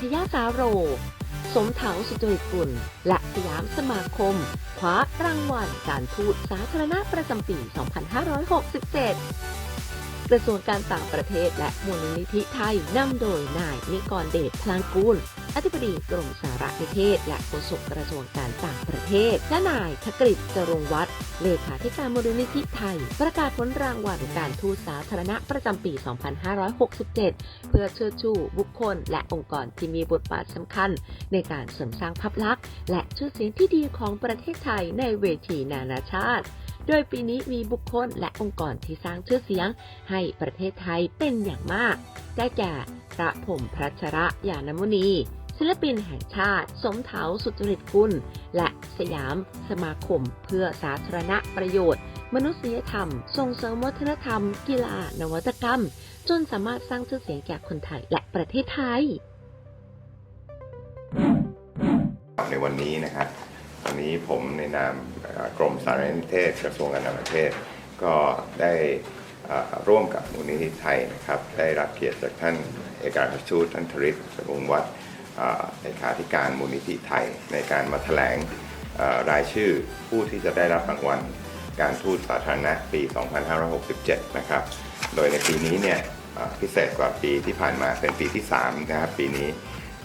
ชยาสาโร สมเถาสุจริตกุล และสยามสมาคมคว้ารางวัลการทูตสาธารณะประจำปี 2567 กระทรวงการต่างประเทศและมูลนิธิไทยนำโดยนายนิกรเดชพลางกูล อธิบดีกรมสารนิเทศ และโฆษกกระทรวงการต่างประเทศ และนายธกฤษจรงวัฒน์เลขาธิการมูลนิธิไทย ประกาศผลรางวัลการทูตสาธารณะประจำปี 2567 เพื่อเชิดชูบุคคล และองค์กรที่มีบทบาทสำคัญ ในการเสริมสร้างภาพลักษณ์ และชื่อเสียงที่ดีของประเทศไทยในเวทีนานาชาติโดยปีนี้มีบุคคลและองค์กรที่สร้างชื่อเสียง ให้ประเทศไทยเป็นอย่างมาก ได้แก่พระผมพระชระยานมุนี ศิลปินแห่งชาติ สมเถาสุจริตกุล และสยามสมาคมเพื่อสาธารณประโยชน์ มนุษยธรรม ส่งเสริมวัฒนธรรม กีฬา นวัตกรรม จนสามารถสร้างชื่อเสียงแก่คนไทยและประเทศไทย ในวันนี้นะครับวันนี้ผมในนามกรมสารนิเทศกระทรวงการต่างประเทศ ก็ได้ร่วมกับมูลนิธิไทยนะครับ ได้รับเกียรติจากท่านเอกอัครราชทูตท่านธริศสรุงวัฒน์ เอ่อเลขาธิการมูลนิธิไทย ในการมาแถลงรายชื่อผู้ที่จะได้รับรางวัลการทูตสาธารณะปี 2567 นะครับ โดยในปีนี้เนี่ยพิเศษกว่าปีที่ผ่านมาเป็นปีที่ 3 นะครับ ปีนี้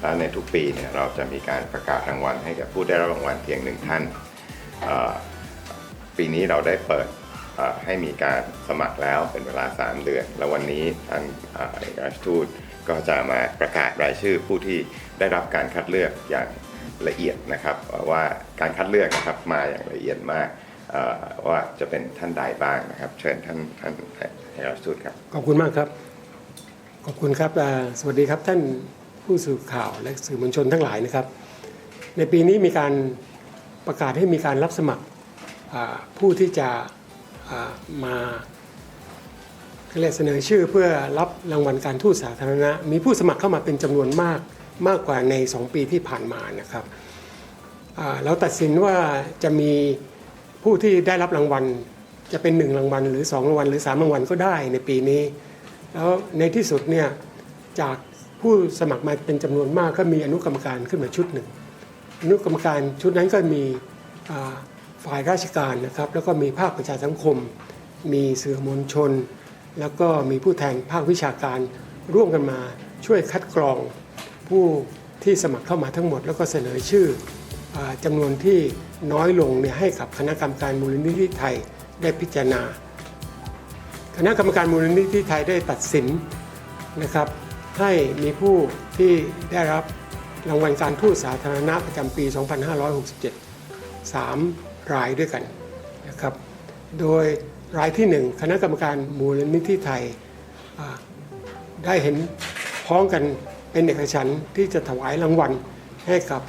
แล้วในทุกปีเนี่ยเราจะมีการประกาศรางวัลให้กับผู้ได้รับรางวัลเพียงหนึ่งท่าน ปีนี้เราได้เปิดให้มีการสมัครแล้วเป็นเวลา 3 เดือน แล้ววันนี้ทางเอกอัครทูต ก็จะมาประกาศรายชื่อผู้ที่ได้รับการคัดเลือกอย่างละเอียดนะครับ ว่าการคัดเลือกนะครับมาอย่างละเอียดมากว่าจะเป็นท่านใดบ้างนะครับ เชิญท่านท่านเอกอัครราชทูตครับขอบคุณมากครับ ขอบคุณครับสวัสดีครับท่านผู้สื่อข่าวและสื่อมวลชนทั้งหลายนะครับ ในปีนี้มีการประกาศให้มีการรับสมัครผู้ที่จะอ่า เรียเสนอชื่อเพื่อรับรางวัลการทูตสาธารณะ มีผู้สมัครเข้ามาเป็นจำนวนมากมากกว่าใน 2 ปีที่ผ่านมานะครับเราตัดสินว่าจะมีผู้ที่ได้รับรางวัล จะเป็น 1 รางวัล หรือ 2 รางวัล หรือ 3 รางวัลก็ได้ในปีนี้ แล้วในที่สุดเนี่ยจากผู้สมัครมาเป็นจำนวนมากก็มีอนุกรรมการขึ้นมาชุดหนึ่งอนุกรรมการชุดนั้นก็มีฝ่ายราชการนะครับ แล้วก็มีภาคประชาสังคม มีสื่อมวลชน แล้วก็มีผู้แทนภาควิชาการร่วมกันมาช่วยคัดกรองผู้ที่สมัครเข้ามาทั้งหมด แล้วก็เสนอชื่ออจำนวนที่น้อยลงเนี่ยให้กับคณะกรรมการมูลนิธิไทยได้พิจารณา คณะกรรมการมูลนิธิไทยได้ตัดสินนะครับ ให้มีผู้ที่ได้รับรางวัลการทูตสาธารณะประจำปี 2567 3 รายด้วยกันนะครับ โดย รายที่1คณะกรรมการมูลนิธิไทยได้เห็นพ้องกันเป็นเอกฉันท์ที่จะถวายรางวัลให้กับ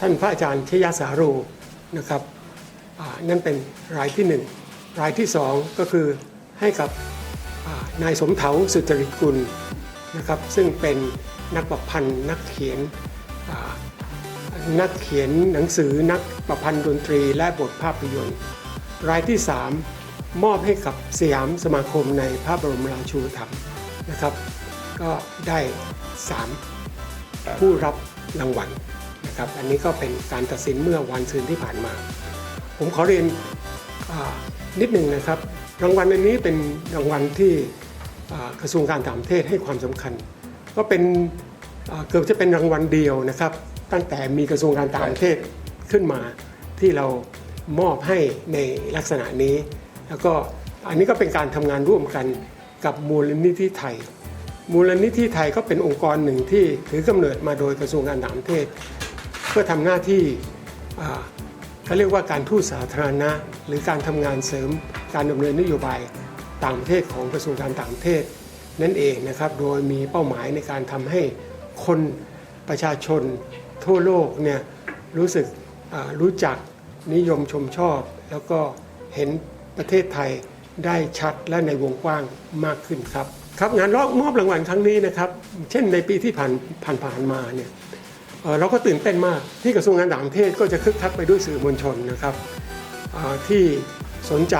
ท่านพระอาจารย์ชยสาโรนะครับนั่นเป็นรายที่หนึ่งรายที่สองก็คือให้กับนายสมเถาสุจริตกุลนะครับซึ่งเป็นนักประพันธ์นักเขียนนักเขียนหนังสือนักประพันธ์ดนตรีและบทภาพยนตร์ รายที่สามมอบให้กับสยามสมาคมในพระบรมราชูปถัมภ์นะครับ ก็ได้สามผู้รับรางวัลนะครับ อันนี้ก็เป็นการตัดสินเมื่อวันซืนที่ผ่านมา ผมขอเรียนนิดหนึ่งนะครับ รางวัลอันนี้เป็นรางวัลที่กระทรวงการต่างประเทศให้ความสำคัญ ก็เป็นเกือบจะเป็นรางวัลเดียวนะครับ ตั้งแต่มีกระทรวงการต่างประเทศขึ้นมาที่เรา มอบให้ในลักษณะนี้ แล้วก็อันนี้ก็เป็นการทำงานร่วมกันกับมูลนิธิไทย มูลนิธิไทยก็เป็นองค์กรหนึ่งที่ถือกำเนิดมาโดยกระทรวงการต่างประเทศ เพื่อทำหน้าที่เขาเรียกว่าการทูตสาธารณะ หรือการทำงานเสริมการดำเนินนโยบายต่างประเทศของกระทรวงการต่างประเทศนั่นเองนะครับโดยมีเป้าหมายในการทำให้คนประชาชนทั่วโลกเนี่ยรู้สึกรู้จัก นิยมชมชอบ แล้วก็เห็นประเทศไทยได้ชัดและในวงกว้างมากขึ้นครับ ครับงานรอมอบรางวัลครั้งนี้นะครับ เช่นในปีที่ผ่านผ่านผ่านมาเนี่ยเเราก็ตื่นเต้นมากที่กระทรวงการต่างประเทศก็จะคึกคักไปด้วยสื่อมวลชนนะครับที่สนใจ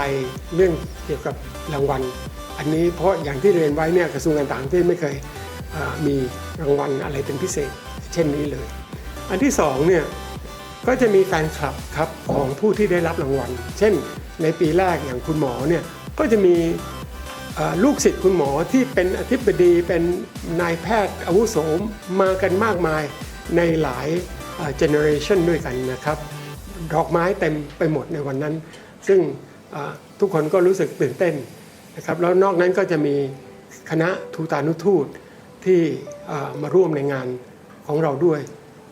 เรื่องเกี่ยวกับรางวัล อันนี้เพราะอย่างที่เรียนไว้เนี่ยกระทรวงการต่างประเทศไม่เคยมีรางวัลอะไรเป็นพิเศษ เช่นนี้เลย อันที่สองเนี่ย ก็จะมีแฟนคลับครับของผู้ที่ได้รับรางวัล เช่นในปีแรกอย่างคุณหมอเนี่ยก็จะมีลูกศิษย์คุณหมอที่เป็นอธิบดีเป็นนายแพทย์อาวุโสมากันมากมายในหลายเจเนอเรชันด้วยกันนะครับ ดอกไม้เต็มไปหมดในวันนั้น ซึ่งทุกคนก็รู้สึกตื่นเต้นนะครับแล้วนอกนั้นก็จะมีคณะทูตานุทูตที่มาร่วมในงานของเราด้วย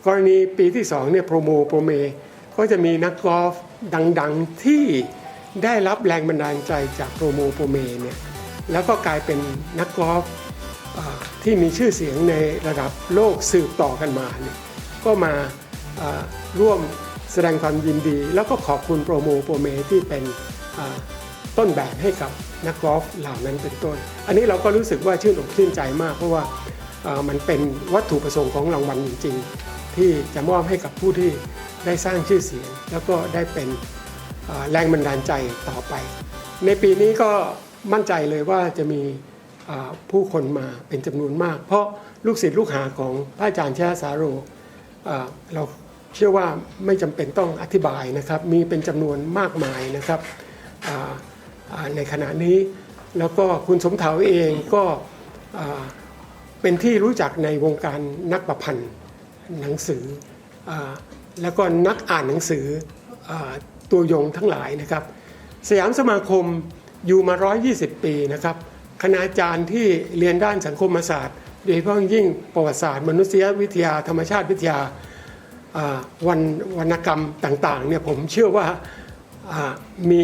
กรณีปีที่2เนี่ยโปรโมโปรเม ก็จะมีนักกอล์ฟดังๆที่ได้รับแรงบันดาลใจจากโปรโมโปรเมเนี่ยแล้วก็กลายเป็นนักกอล์ฟที่มีชื่อเสียงในระดับโลกสืบต่อกันมาเนี่ยก็มาร่วมแสดงความยินดี แล้วก็ขอบคุณโปรโมโปรเมที่เป็นต้นแบบให้กับนักกอล์ฟเหล่านั้นเป็นต้น อันนี้เราก็รู้สึกว่าชื่นอกชื่นใจมาก เพราะว่ามันเป็นวัตถุประสงค์ของรางวัลจริง ที่จะมอบให้กับผู้ที่ได้สร้างชื่อเสียง แล้วก็ได้เป็นแรงบันดาลใจต่อไป ในปีนี้ก็มั่นใจเลยว่าจะมีผู้คนมาเป็นจำนวนมาก เพราะลูกศิษย์ลูกหาของพระอาจารย์ชาสาโรเราเชื่อว่าไม่จำเป็นต้องอธิบายนะครับ มีเป็นจำนวนมากมายนะครับในขณะนี้แล้วก็คุณสมเถาเองก็เป็นที่รู้จักในวงการนักประพันธ์ หนังสืออแล้วก็นักอ่านหนังสืออตัวยงทั้งหลายนะครับ สยามสมาคมอยู่มา 120 ปีนะครับคณาจารย์ที่เรียนด้านสังคมศาสตร์ โดยเฉพาะยิ่งประวัติศาสตร์ มนุษยวิทยา ธรรมชาติวิทยาวันวรรณกรรมต่างๆเนี่ยผมเชื่อว่ามี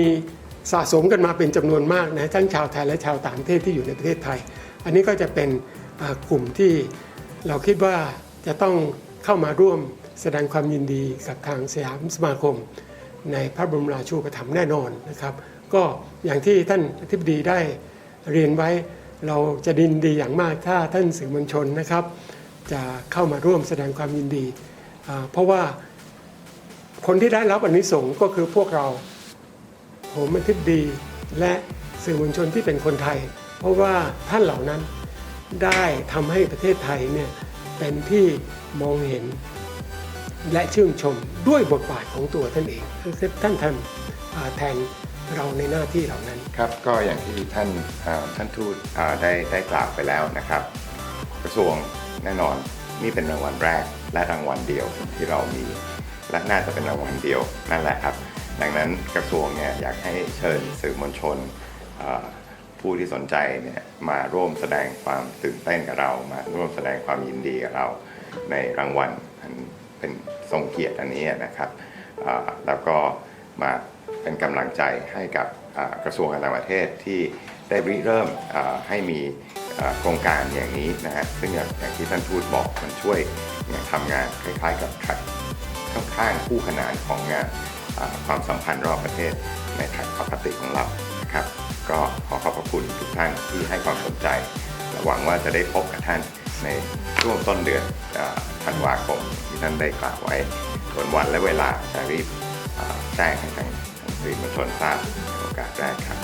สะสมกันมาเป็นจำนวนมากนะทั้งชาวไทยและชาวต่างประเทศที่อยู่ในประเทศไทย อันนี้ก็จะเป็นกลุ่มที่เราคิดว่าจะต้อง เข้ามาร่วมแสดงความยินดีกับทางสยามสมาคม ในพระบรมราชูปถัมภ์แน่นอนนะครับ ก็อย่างที่ท่านอธิบดีได้เรียนไว้เราจะดินดีอย่างมากถ้าท่านสื่อมวลชนนะครับ จะเข้ามาร่วมแสดงความยินดี เพราะว่าคนที่ได้รับอนนิสงส์ก็คือพวกเราผมอธิบดีและสื่อมวลชนที่เป็นคนไทย เพราะว่าท่านเหล่านั้นได้ทำให้ประเทศไทยเนี่ย เป็นที่มองเห็นและชื่นชมด้วยบทบาทของตัวท่านเองท่านทำแทนเราในหน้าที่เหล่านั้น ครับก็อย่างที่ท่านท่านทูตได้ได้กล่าวไปแล้วนะครับ กระทรวงแน่นอนนี่เป็นรางวัลแรกและรางวัลเดียวที่เรามี และน่าจะเป็นรางวัลเดียวนั่นแหละครับ ดังนั้นกระทรวงเนี่ยอยากให้เชิญสื่อมวลชน ผู้ที่สนใจเนี่ยมาร่วมแสดงความตื่นเต้นกับเรา มาร่วมแสดงความยินดีกับเราในรางวัลอันเป็นทรงเกียรติอันนี้นะครับแล้วก็มาเป็นกำลังใจให้กับกระทรวงการต่างประเทศที่ได้ริเริ่มให้มีโครงการอย่างนี้นะฮะซึ่งอย่างที่ท่านทูตบอกมันช่วยยทำงานคล้ายๆกับ track ข้างๆคู่ขนานของงานความสัมพันธ์รอบประเทศในทางปกติของเรานะครับ ก็ขอขอบพระคุณทุกท่านที่ให้ความสนใจหวังว่าจะได้พบกับท่านในช่วงต้นเดือนธันวาคมที่ท่านได้กล่าวไว้ส่วนวันและเวลาจะรีบแจ้งให้ทางทางสื่อมวลชนทราบในโอกาสแรกครับ